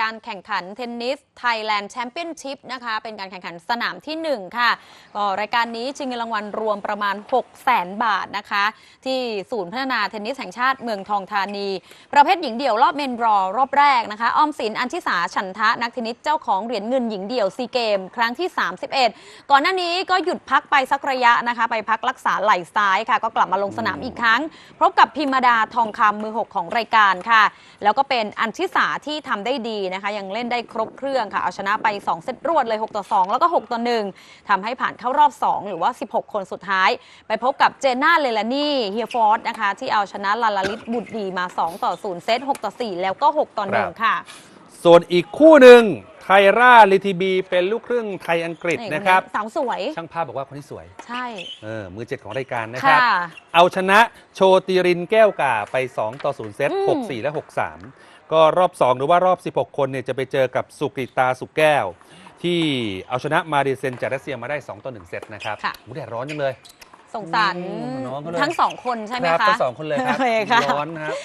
การแข่งขันเทนนิสไทยแลนด์แชมเปี้ยนชิพนะคะ เป็นการแข่งขันสนามที่ 1 ค่ะก็รายการนี้ชิงเงินรางวัลรวมประมาณ 6 0แสนบาทนะคะ ที่ศูนย์พัฒนาเทนนิสแห่งชาติเมืองทองธานี ประเภทหญิงเดี่ยวรอบเมนรอรอบแรกนะคะ ออมสินอัญชิสาฉันทะนักเทนนิสเจ้าของเหรียญเงินหญิงเดี่ยวซีเกม ครั้งที่ 31 ก่อนหน้านี้ก็หยุดพักไปสักระยะนะคะ ไปพักรักษาไหล่ซ้ายค่ะ ก็กลับมาลงสนามอีกครั้ง พบกับพิมดาทองคำมือ 6 ของรายการค่ะ แล้วก็เป็นอัญชิสาที่ทำได้ดีนะคะ ยังเล่นได้ครบเครื่องค่ะ เอาชนะไป 2 เซตรวดเลย 6 ต่อ 2 แล้วก็ 6 ต่อ 1ทำให้ผ่านเข้ารอบ 2 หรือว่า 16 คนสุดท้าย ไปพบกับเจน่าเลลานี่เฮียฟอร์ดนะคะ ที่เอาชนะลาลาลิตบุตรดีมา 2 ต่อ 0 เซต 6 ต่อ 4 แล้วก็ 6 ต่อครับ1ค่ะ ส่วนอีกคู่หนึ่ง ไทร่าลิทีบีเป็นลูกครึ่งไทยอังกฤษนะครับสาวสวย ช่างภาพบอกว่าคนที่สวย ใช่ เออ มือเจ็ดของรายการนะครับค่ะเอาชนะโชติรินแก้วก่าไป 2 ต่อ 0 เซตอืม6 4 และ 6 3 ก็รอบ 2 หรือว่ารอบ 16 คนเนี่ยจะไปเจอกับสุกริตาสุกแก้ว ที่เอาชนะมาเดเซนจากรัสเซียมาได้ 2 ต่อ 1 เซตนะครับค่ะหูแดดร้อนจังเลย สงสารอืมน้องเขาเลยทั้งสองคนใช่ไหมรับคะทั้งสองคนเลยครับโอเคค่ะร้อนนะครับ